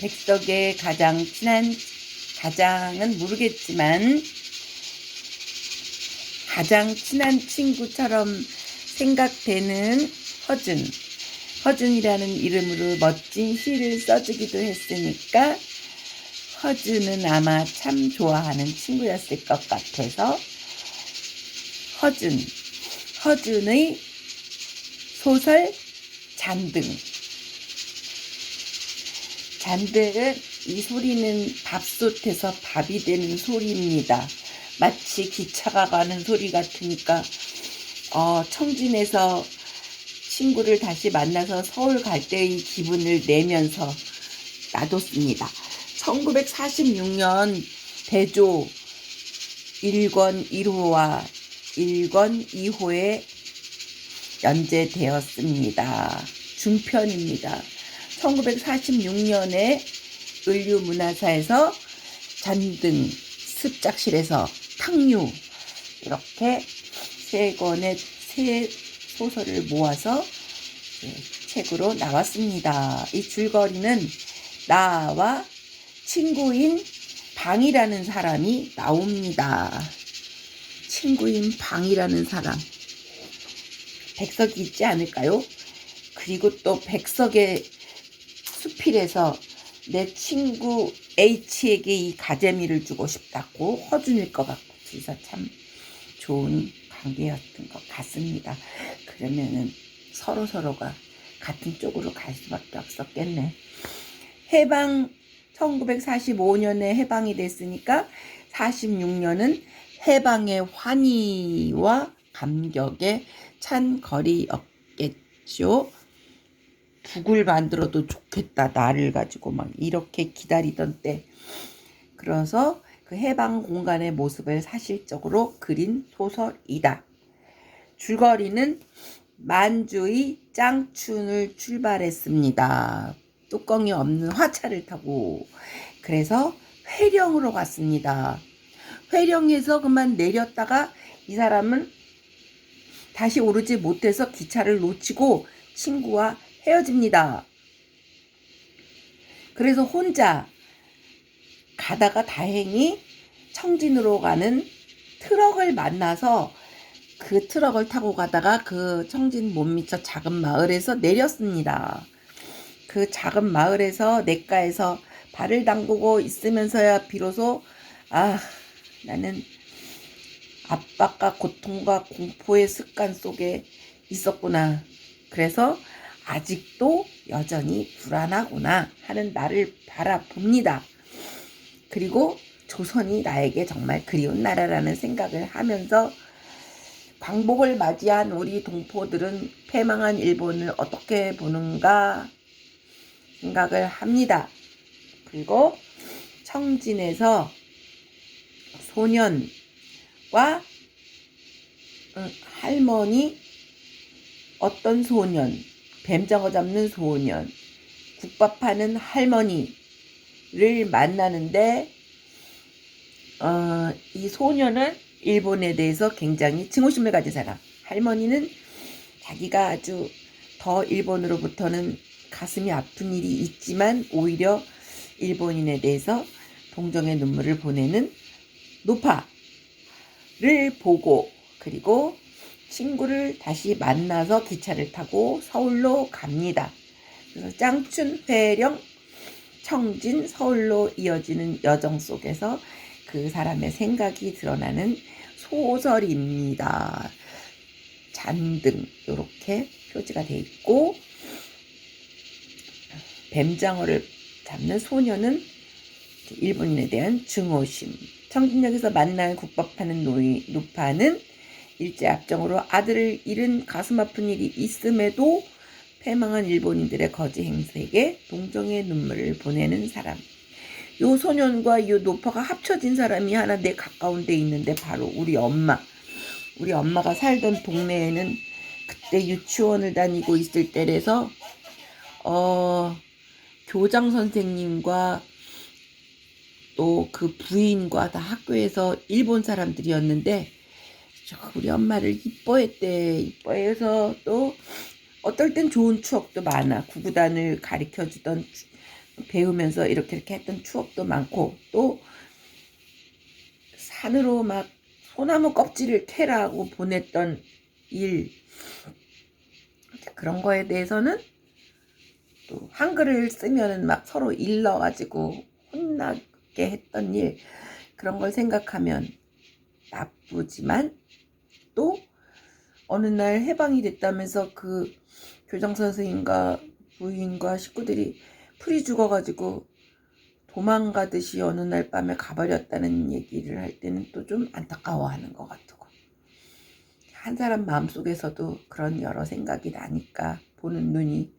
백석의 가장 친한 가장은 모르겠지만 가장 친한 친구처럼 생각되는 허준. 허준이라는 이름으로 멋진 시를 써주기도 했으니까 허준은 아마 참 좋아하는 친구였을 것 같아서 허준. 허준의 소설 잔등. 잔등은 이 소리는 밥솥에서 밥이 되는 소리입니다. 마치 기차가 가는 소리 같으니까 어, 청진에서 친구를 다시 만나서 서울 갈 때의 기분을 내면서 놔뒀습니다. 1946년 대조 1권 1호와 1권 2호에 연재되었습니다. 중편입니다. 1946년에 을류문화사에서 전등, 습작실에서 탕류 이렇게 세 권의 세 소설을 모아서 네, 책으로 나왔습니다. 이 줄거리는 나와 친구인 방이라는 사람이 나옵니다. 친구인 방이라는 사람. 백석이 있지 않을까요? 그리고 또 백석의 수필에서 내 친구 H에게 이 가재미를 주고 싶다고 허준일 것 같고 그래서 참 좋은 관계였던 것 같습니다. 그러면은 서로 서로가 같은 쪽으로 갈 수밖에 없었겠네. 해방 1945년에 해방이 됐으니까 46년은 해방의 환희와 감격에 찬 거리였겠죠. 북을 만들어도 좋겠다 나를 가지고 막 이렇게 기다리던 때 그래서 그 해방 공간의 모습을 사실적으로 그린 소설이다. 줄거리는 만주의 짱춘을 출발했습니다. 뚜껑이 없는 화차를 타고 그래서 회령으로 갔습니다. 회령에서 그만 내렸다가 이 사람은 다시 오르지 못해서 기차를 놓치고 친구와 헤어집니다. 그래서 혼자 가다가 다행히 청진으로 가는 트럭을 만나서 그 트럭을 타고 가다가 그 청진 못 미쳐 작은 마을에서 내렸습니다. 그 작은 마을에서 냇가에서 발을 담그고 있으면서야 비로소 아 나는 압박과 고통과 공포의 습관 속에 있었구나. 그래서 아직도 여전히 불안하구나 하는 나를 바라봅니다. 그리고 조선이 나에게 정말 그리운 나라라는 생각을 하면서 광복을 맞이한 우리 동포들은 패망한 일본을 어떻게 보는가 생각을 합니다. 그리고 청진에서 소년과 음, 할머니 어떤 소년 뱀장어 잡는 소년 국밥하는 할머니를 만나는데 어, 이 소년은 일본에 대해서 굉장히 증오심을 가진 사람. 할머니는 자기가 아주 더 일본으로부터는 가슴이 아픈 일이 있지만 오히려 일본인에 대해서 동정의 눈물을 보내는 노파를 보고 그리고 친구를 다시 만나서 기차를 타고 서울로 갑니다. 그래서 짱춘, 회령, 청진, 서울로 이어지는 여정 속에서 그 사람의 생각이 드러나는 소설입니다. 잔등 이렇게 표지가 되어 있고 뱀장어를 잡는 소녀는 일본인에 대한 증오심. 청진역에서 만난 국밥하는 노이, 노파는 일제 압정으로 아들을 잃은 가슴 아픈 일이 있음에도 패망한 일본인들의 거지 행색에 동정의 눈물을 보내는 사람. 요 소년과 요 노파가 합쳐진 사람이 하나 내 가까운 데 있는데 바로 우리 엄마. 우리 엄마가 살던 동네에는 그때 유치원을 다니고 있을 때라서 어 교장 선생님과 또 그 부인과 다 학교에서 일본 사람들이었는데 우리 엄마를 이뻐했대. 이뻐해서 또 어떨 땐 좋은 추억도 많아. 구구단을 가르쳐 주던 배우면서 이렇게 이렇게 했던 추억도 많고 또 산으로 막 소나무 껍질을 캐라고 보냈던 일 그런 거에 대해서는 또 한글을 쓰면은 막 서로 일러 가지고 혼나게 했던 일 그런 걸 생각하면 나쁘지만 또 어느 날 해방이 됐다면서 그 교장 선생님과 부인과 식구들이 풀이 죽어가지고 도망가듯이 어느 날 밤에 가버렸다는 얘기를 할 때는 또 좀 안타까워하는 것 같고 한 사람 마음속에서도 그런 여러 생각이 나니까 보는 눈이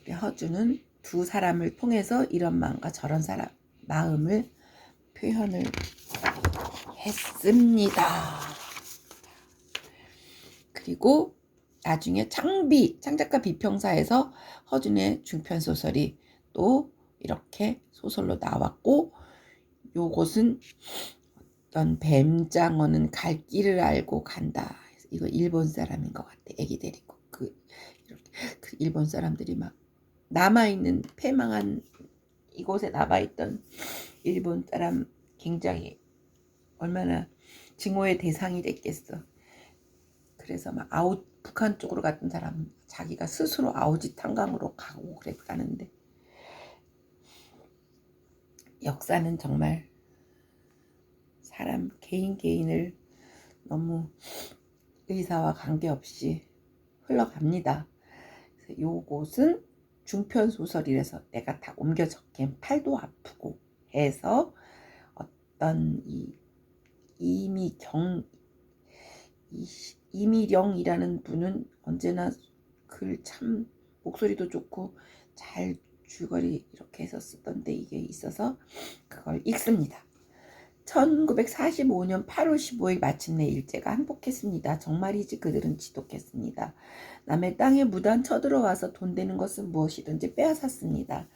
우리 허주는 두 사람을 통해서 이런 마음과 저런 사람 마음을 표현을 했습니다. 그리고 나중에 창비 창작가 비평사에서 허준의 중편 소설이 또 이렇게 소설로 나왔고 요것은 어떤 뱀장어는 갈 길을 알고 간다. 이거 일본 사람인 것 같아. 애기 데리고 그 이렇게 그 일본 사람들이 막 남아 있는 패망한 이곳에 남아 있던 일본 사람 굉장히 얼마나 증오의 대상이 됐겠어. 그래서 막 아웃 북한 쪽으로 갔던 사람 자기가 스스로 아우지 탄강으로 가고 그랬다는데 역사는 정말 사람 개인 개인을 너무 의사와 관계없이 흘러갑니다. 요곳은 중편 소설이라서 내가 다 옮겨 적기엔 팔도 아프고 해서 어떤 이 이미 경 이, 이미령이라는 분은 언제나 글 참 목소리도 좋고 잘 줄거리 이렇게 해서 쓰던데 이게 있어서 그걸 읽습니다. 1945년 8월 15일 마침내 일제가 항복했습니다. 정말이지 그들은 지독했습니다. 남의 땅에 무단 쳐들어와서 돈 되는 것은 무엇이든지 빼앗았습니다.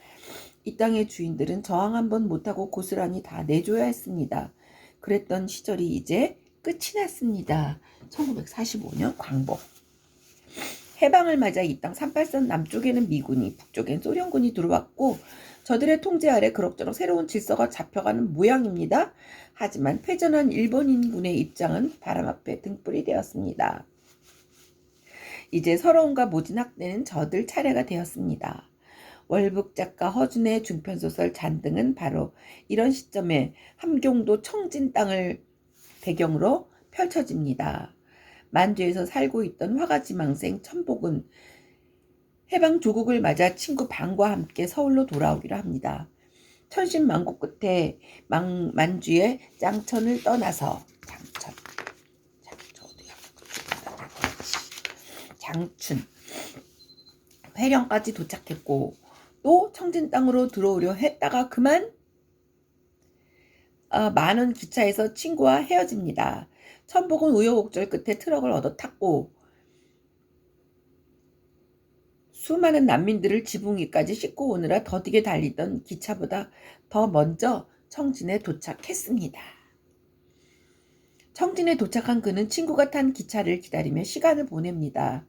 이 땅의 주인들은 저항 한번 못하고 고스란히 다 내줘야 했습니다. 그랬던 시절이 이제 끝이 났습니다. 1945년 광복. 해방을 맞아 이 땅 38선 남쪽에는 미군이, 북쪽엔 소련군이 들어왔고 저들의 통제 아래 그럭저럭 새로운 질서가 잡혀가는 모양입니다. 하지만 패전한 일본인군의 입장은 바람 앞에 등불이 되었습니다. 이제 서러움과 모진 학대는 저들 차례가 되었습니다. 월북 작가 허준의 중편소설 잔등은 바로 이런 시점에 함경도 청진 땅을 배경으로 펼쳐집니다. 만주에서 살고 있던 화가지망생 천복은 해방 조국을 맞아 친구 방과 함께 서울로 돌아오기로 합니다. 천신만고 끝에 망, 만주의 짱천을 떠나서 장천? 장춘 회령까지 도착했고 또 청진 땅으로 들어오려 했다가 그만 어, 많은 기차에서 친구와 헤어집니다. 천복은 우여곡절 끝에 트럭을 얻어 탔고 수많은 난민들을 지붕 위까지 싣고 오느라 더디게 달리던 기차보다 더 먼저 청진에 도착했습니다. 청진에 도착한 그는 친구가 탄 기차를 기다리며 시간을 보냅니다.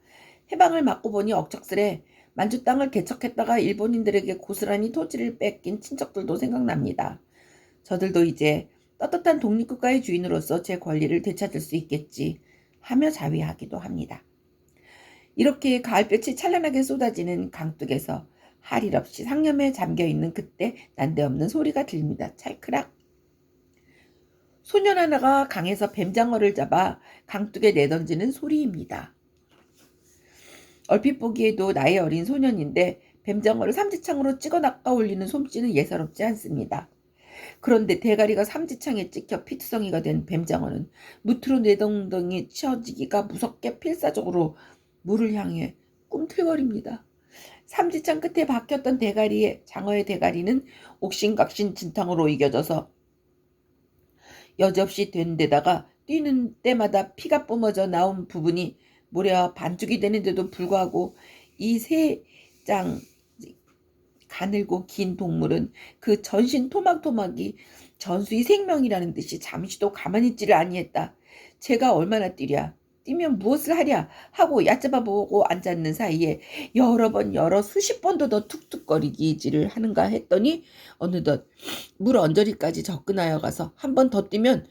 해방을 맞고 보니 억척스레 만주 땅을 개척했다가 일본인들에게 고스란히 토지를 뺏긴 친척들도 생각납니다. 저들도 이제 떳떳한 독립국가의 주인으로서 제 권리를 되찾을 수 있겠지 하며 자위하기도 합니다. 이렇게 가을볕이 찬란하게 쏟아지는 강둑에서 할일 없이 상념에 잠겨 있는 그때 난데없는 소리가 들립니다. 찰크락. 소년 하나가 강에서 뱀장어를 잡아 강둑에 내던지는 소리입니다. 얼핏 보기에도 나이 어린 소년인데 뱀장어를 삼지창으로 찍어 낚아 올리는 솜씨는 예사롭지 않습니다. 그런데 대가리가 삼지창에 찍혀 피투성이가 된 뱀장어는 무트로 내동댕이 치어지기가 무섭게 필사적으로 물을 향해 꿈틀거립니다. 삼지창 끝에 박혔던 대가리에 장어의 대가리는 옥신각신 진탕으로 이겨져서 여지없이 된 데다가 뛰는 때마다 피가 뿜어져 나온 부분이 무려 반죽이 되는데도 불구하고 이 세 장 가늘고 긴 동물은 그 전신 토막토막이 전수의 생명이라는 듯이 잠시도 가만히 있지를 아니했다. 제가 얼마나 뛰랴. 뛰면 무엇을 하랴 하고 얕잡아 보고 앉았는 사이에 여러 번 여러 수십 번도 더 툭툭거리기질을 하는가 했더니 어느덧 물 언저리까지 접근하여 가서 한 번 더 뛰면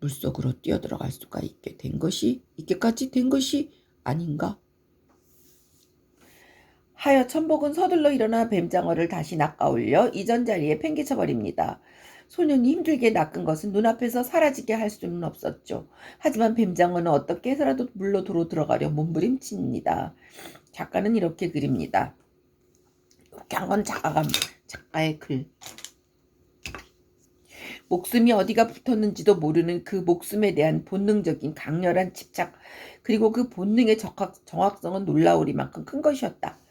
물속으로 뛰어들어갈 수가 있게 된 것이 있게까지 된 것이 아닌가? 하여 천복은 서둘러 일어나 뱀장어를 다시 낚아올려 이전 자리에 팽개쳐 버립니다. 소년이 힘들게 낚은 것은 눈앞에서 사라지게 할 수는 없었죠. 하지만 뱀장어는 어떻게 해서라도 물로 도로 들어가려 몸부림칩니다. 작가는 이렇게 그립니다. 이렇게 한 건 작가가 작가의 글. 목숨이 어디가 붙었는지도 모르는 그 목숨에 대한 본능적인 강렬한 집착 그리고 그 본능의 정확, 정확성은 놀라우리만큼 큰 것이었다.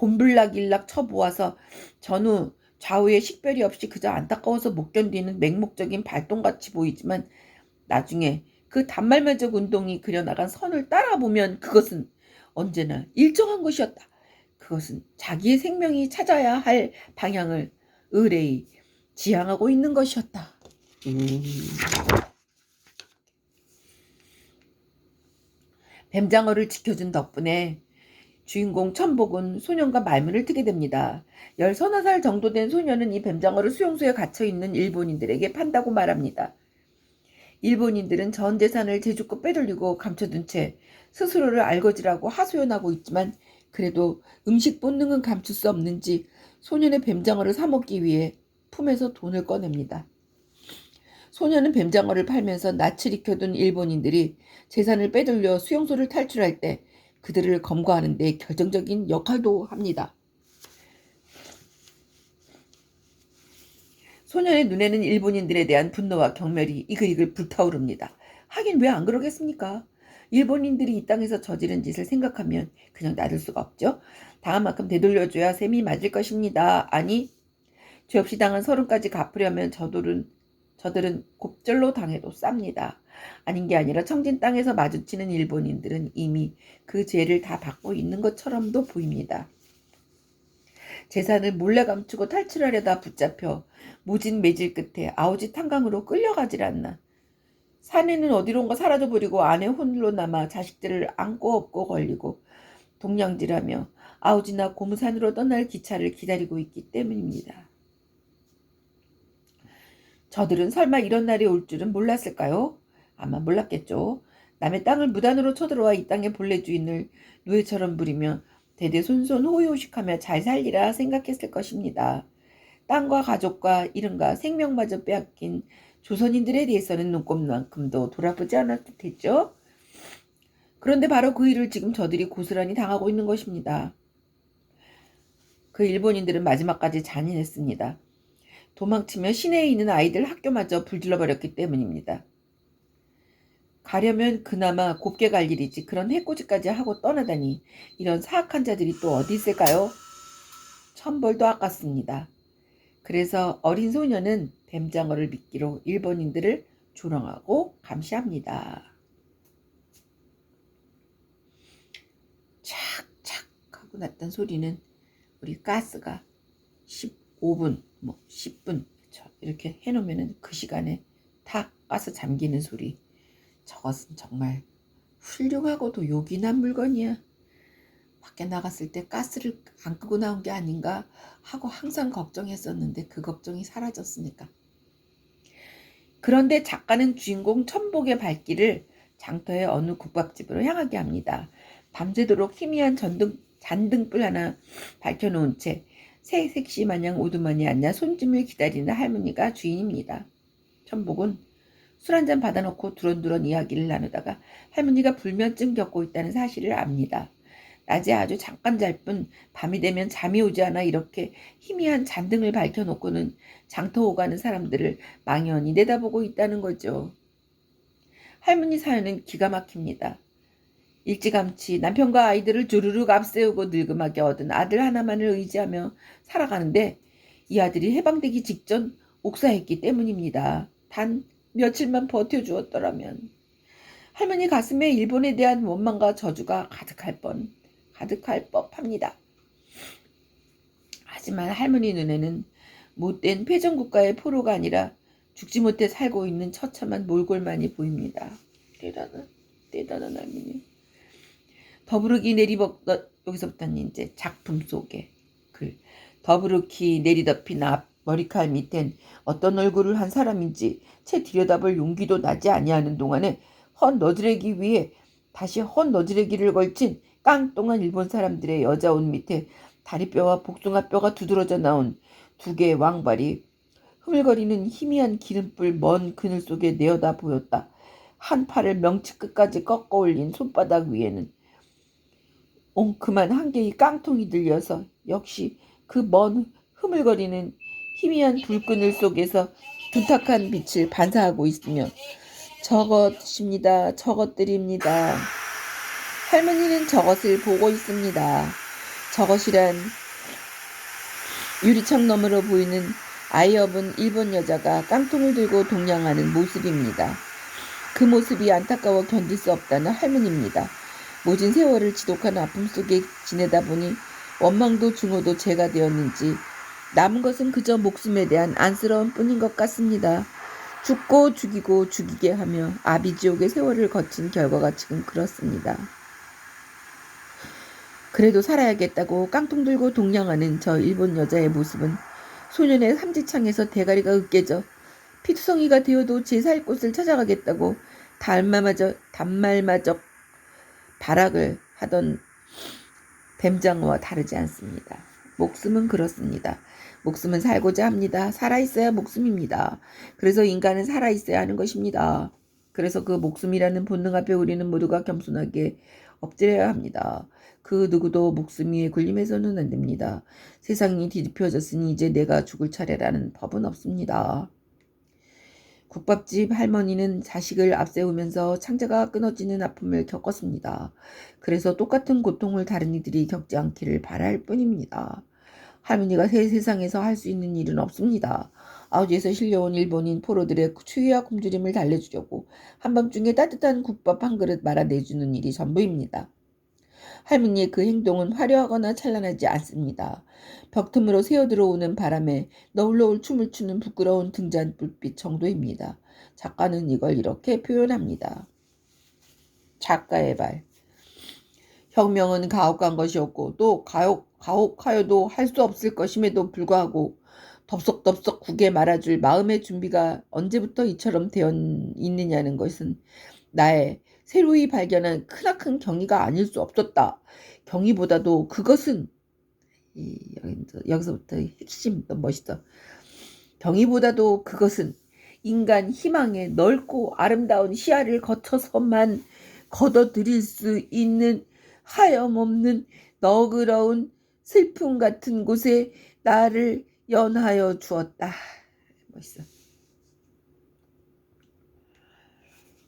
곤불락일락 쳐보아서 전후 좌우에 식별이 없이 그저 안타까워서 못 견디는 맹목적인 발동같이 보이지만 나중에 그 단말매적 운동이 그려나간 선을 따라보면 그것은 언제나 일정한 것이었다. 그것은 자기의 생명이 찾아야 할 방향을 의뢰히 지향하고 있는 것이었다. 음. 뱀장어를 지켜준 덕분에 주인공 천복은 소년과 말문을 트게 됩니다. 열 서너 살 정도 된 소년은 이 뱀장어를 수용소에 갇혀 있는 일본인들에게 판다고 말합니다. 일본인들은 전 재산을 제주껏 빼돌리고 감춰둔 채 스스로를 알거지라고 하소연하고 있지만 그래도 음식 본능은 감출 수 없는지 소년의 뱀장어를 사먹기 위해 품에서 돈을 꺼냅니다. 소년은 뱀장어를 팔면서 낯을 익혀둔 일본인들이 재산을 빼돌려 수용소를 탈출할 때 그들을 검거하는 데 결정적인 역할도 합니다. 소년의 눈에는 일본인들에 대한 분노와 경멸이 이글이글 불타오릅니다. 하긴 왜 안 그러겠습니까? 일본인들이 이 땅에서 저지른 짓을 생각하면 그냥 놔둘 수가 없죠. 당한 만큼 되돌려줘야 셈이 맞을 것입니다. 아니, 죄 없이 당한 서른까지 갚으려면 저들은 저들은 곱절로 당해도 쌉니다. 아닌 게 아니라 청진 땅에서 마주치는 일본인들은 이미 그 죄를 다 받고 있는 것처럼도 보입니다. 재산을 몰래 감추고 탈출하려다 붙잡혀 무진 매질 끝에 아우지 탄강으로 끌려가질 않나. 사내는 어디론가 사라져버리고 아내 홀로 남아 자식들을 안고 업고 걸리고 동냥질하며 아우지나 고무산으로 떠날 기차를 기다리고 있기 때문입니다. 저들은 설마 이런 날이 올 줄은 몰랐을까요? 아마 몰랐겠죠. 남의 땅을 무단으로 쳐들어와 이 땅의 본래 주인을 노예처럼 부리며 대대손손 호의호식하며 잘 살리라 생각했을 것입니다. 땅과 가족과 이름과 생명마저 빼앗긴 조선인들에 대해서는 눈꼽만큼도 돌아보지 않았을 테죠. 그런데 바로 그 일을 지금 저들이 고스란히 당하고 있는 것입니다. 그 일본인들은 마지막까지 잔인했습니다. 도망치며 시내에 있는 아이들 학교마저 불질러 버렸기 때문입니다. 가려면 그나마 곱게 갈 일이지 그런 해코지까지 하고 떠나다니 이런 사악한 자들이 또 어디 있을까요? 천벌도 아깝습니다. 그래서 어린 소녀는 뱀장어를 미끼로 일본인들을 조롱하고 감시합니다. 착착 하고 났던 소리는 우리 가스가 15분, 뭐 10분 이렇게 해놓으면 그 시간에 다 가스 잠기는 소리. 저것은 정말 훌륭하고도 요긴한 물건이야. 밖에 나갔을 때 가스를 안 끄고 나온 게 아닌가 하고 항상 걱정했었는데 그 걱정이 사라졌으니까. 그런데 작가는 주인공 천복의 발길을 장터의 어느 국밥집으로 향하게 합니다. 밤새도록 희미한 전등, 잔등불 하나 밝혀놓은 채 새색시 마냥 오두만이 앉아 손님을 기다리는 할머니가 주인입니다. 천복은 술 한 잔 받아놓고 두런두런 이야기를 나누다가 할머니가 불면증 겪고 있다는 사실을 압니다. 낮에 아주 잠깐 잘 뿐 밤이 되면 잠이 오지 않아 이렇게 희미한 잔등을 밝혀놓고는 장터 오가는 사람들을 망연히 내다보고 있다는 거죠. 할머니 사연은 기가 막힙니다. 일찌감치 남편과 아이들을 주르륵 앞세우고 늙음하게 얻은 아들 하나만을 의지하며 살아가는데 이 아들이 해방되기 직전 옥사했기 때문입니다. 단 며칠만 버텨주었더라면 할머니 가슴에 일본에 대한 원망과 저주가 가득할 뻔 가득할 법합니다. 하지만 할머니 눈에는 못된 패전국가의 포로가 아니라 죽지 못해 살고 있는 처참한 몰골만이 보입니다. 이러는 대단한 할머니. 더부르기 내리벅 너, 여기서부터는 이제 작품 속에 글 더부르기 내리덮인 앞 머리칼 밑엔 어떤 얼굴을 한 사람인지 채 들여다볼 용기도 나지 아니하는 동안에 헛 너드레기 위에 다시 헛 너드레기를 걸친 깡똥한 일본 사람들의 여자 옷 밑에 다리뼈와 복숭아뼈가 두드러져 나온 두 개의 왕발이 흐물거리는 희미한 기름불 먼 그늘 속에 내어다 보였다. 한 팔을 명치 끝까지 꺾어 올린 손바닥 위에는 옹큼한 한 개의 깡통이 들려서 역시 그 먼 흐물거리는 희미한 불그늘 속에서 둔탁한 빛을 반사하고 있으며 저것입니다. 저것들입니다. 할머니는 저것을 보고 있습니다. 저것이란 유리창 너머로 보이는 아이 없은 일본 여자가 깡통을 들고 동냥하는 모습입니다. 그 모습이 안타까워 견딜 수 없다는 할머니입니다. 모진 세월을 지독한 아픔 속에 지내다 보니 원망도 증오도 죄가 되었는지 남은 것은 그저 목숨에 대한 안쓰러움 뿐인 것 같습니다. 죽고 죽이고 죽이게 하며 아비지옥의 세월을 거친 결과가 지금 그렇습니다. 그래도 살아야겠다고 깡통 들고 동냥하는 저 일본 여자의 모습은 소년의 삼지창에서 대가리가 으깨져 피투성이가 되어도 제살 곳을 찾아가겠다고 달마마저 단말마저 발악을 하던 뱀장어와 다르지 않습니다. 목숨은 그렇습니다. 목숨은 살고자 합니다. 살아있어야 목숨입니다. 그래서 인간은 살아있어야 하는 것입니다. 그래서 그 목숨이라는 본능 앞에 우리는 모두가 겸손하게 엎드려야 합니다. 그 누구도 목숨 위에 군림해서는 안 됩니다. 세상이 뒤집혀졌으니 이제 내가 죽을 차례라는 법은 없습니다. 국밥집 할머니는 자식을 앞세우면서 창자가 끊어지는 아픔을 겪었습니다. 그래서 똑같은 고통을 다른 이들이 겪지 않기를 바랄 뿐입니다. 할머니가 새 세상에서 할 수 있는 일은 없습니다. 아우지에서 실려온 일본인 포로들의 추위와 굶주림을 달래주려고 한밤중에 따뜻한 국밥 한 그릇 말아 내주는 일이 전부입니다. 할머니의 그 행동은 화려하거나 찬란하지 않습니다. 벽틈으로 새어 들어오는 바람에 너울너울 춤을 추는 부끄러운 등잔 불빛 정도입니다. 작가는 이걸 이렇게 표현합니다. 작가의 발. 혁명은 가혹한 것이었고 또 가혹, 가혹하여도 할 수 없을 것임에도 불구하고 덥석덥석 국에 말아줄 마음의 준비가 언제부터 이처럼 되어 있느냐는 것은 나의 새로이 발견한 크나큰 경이가 아닐 수 없었다. 경이보다도 그것은 이, 여기서부터 핵심 너무 멋있어. 경이보다도 그것은 인간 희망의 넓고 아름다운 시야를 거쳐서만 걷어들일 수 있는 하염없는 너그러운 슬픔 같은 곳에 나를 연하여 주었다. 멋있어.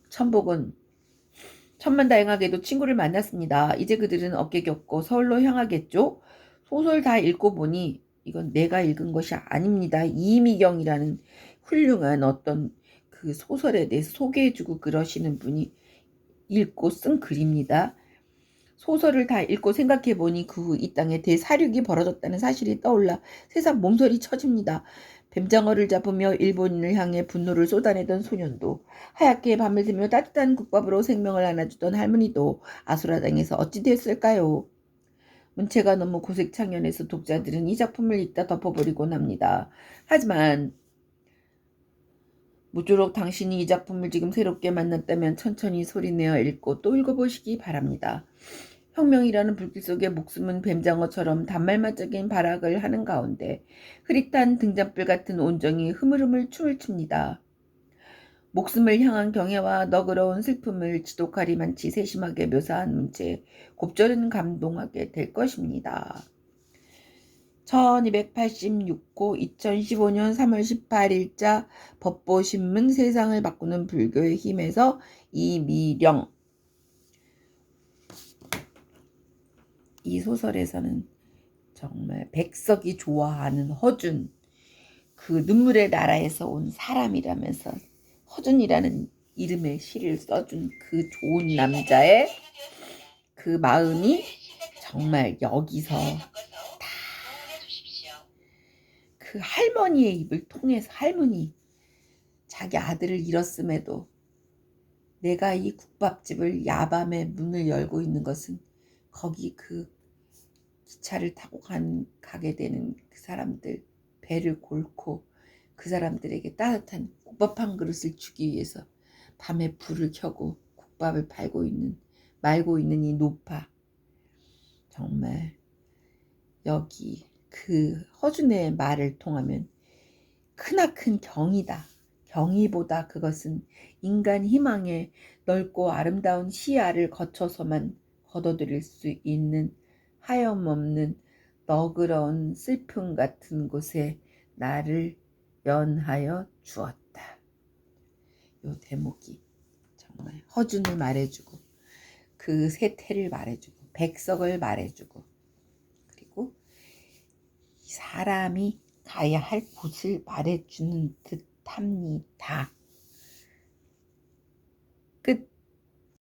천복은 천만다행하게도 친구를 만났습니다. 이제 그들은 어깨 겹고 서울로 향하겠죠? 소설 다 읽고 보니 이건 내가 읽은 것이 아닙니다. 이미경이라는 훌륭한 어떤 그 소설에 대해서 소개해주고 그러시는 분이 읽고 쓴 글입니다. 소설을 다 읽고 생각해 보니 그 후 이 땅에 대사륙이 벌어졌다는 사실이 떠올라 세상 몸서리 쳐집니다. 뱀장어를 잡으며 일본인을 향해 분노를 쏟아내던 소년도 하얗게 밤을 새며 따뜻한 국밥으로 생명을 안아주던 할머니도 아수라장에서 어찌 됐을까요? 문체가 너무 고색창연해서 독자들은 이 작품을 읽다 덮어버리곤 합니다. 하지만 무쪼록 당신이 이 작품을 지금 새롭게 만났다면 천천히 소리내어 읽고 또 읽어보시기 바랍니다. 혁명이라는 불길 속에 목숨은 뱀장어처럼 단말맛적인 발악을 하는 가운데 흐릿한 등잔불 같은 온정이 흐물흐물 춤을 춥니다. 목숨을 향한 경애와 너그러운 슬픔을 지독하리만치 세심하게 묘사한 문체 곱절은 감동하게 될 것입니다. 1286호 2015년 3월 18일자 법보신문 세상을 바꾸는 불교의 힘에서 이미령 이 소설에서는 정말 백석이 좋아하는 허준 그 눈물의 나라에서 온 사람이라면서 허준이라는 이름의 시를 써준 그 좋은 남자의 그 마음이 정말 여기서 다 그 할머니의 입을 통해서 할머니 자기 아들을 잃었음에도 내가 이 국밥집을 야밤에 문을 열고 있는 것은 거기 그 기차를 타고 간, 가게 되는 그 사람들 배를 골고 그 사람들에게 따뜻한 국밥 한 그릇을 주기 위해서 밤에 불을 켜고 국밥을 팔고 있는 말고 있는 이 노파 정말 여기 그 허준의 말을 통하면 크나큰 경이다. 경이보다 그것은 인간 희망의 넓고 아름다운 시야를 거쳐서만 거둬들일 수 있는 하염없는 너그러운 슬픔 같은 곳에 나를 연하여 주었다. 요 대목이 정말 허준을 말해주고 그 세태를 말해주고 백석을 말해주고 그리고 사람이 가야 할 곳을 말해주는 듯합니다. 끝.